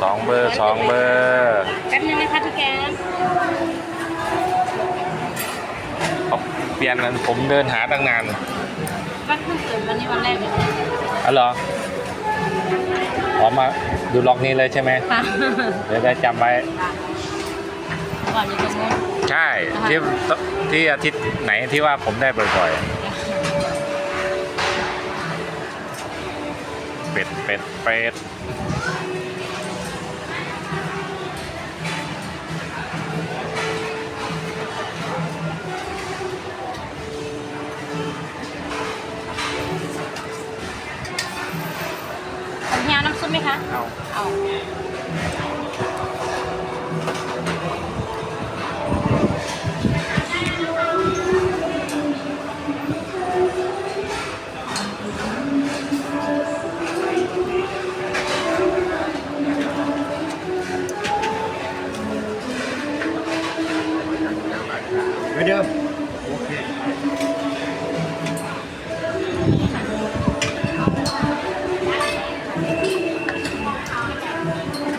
สองเบอร์สองเบอร์แป๊บนึงนะคะทุกแกเขาเปลี่ยนกันผมเดินหาตั้งนานวัดเพิ่งเกิดวันนี้วันแรกเลยอ๋อเหรอออกมาดูล็อกนี้เลยใช่ไหมค่ะเดี๋ยวได้จำไว้ ก่อนอยู่ตรงนู้นใช่ที่ที่อาทิตย์ไหนที่ว่าผมได้บ่อยๆเป็ดเป็ดเป็ด ไหมคะ เอา เอาไหมือนเดิม โอเค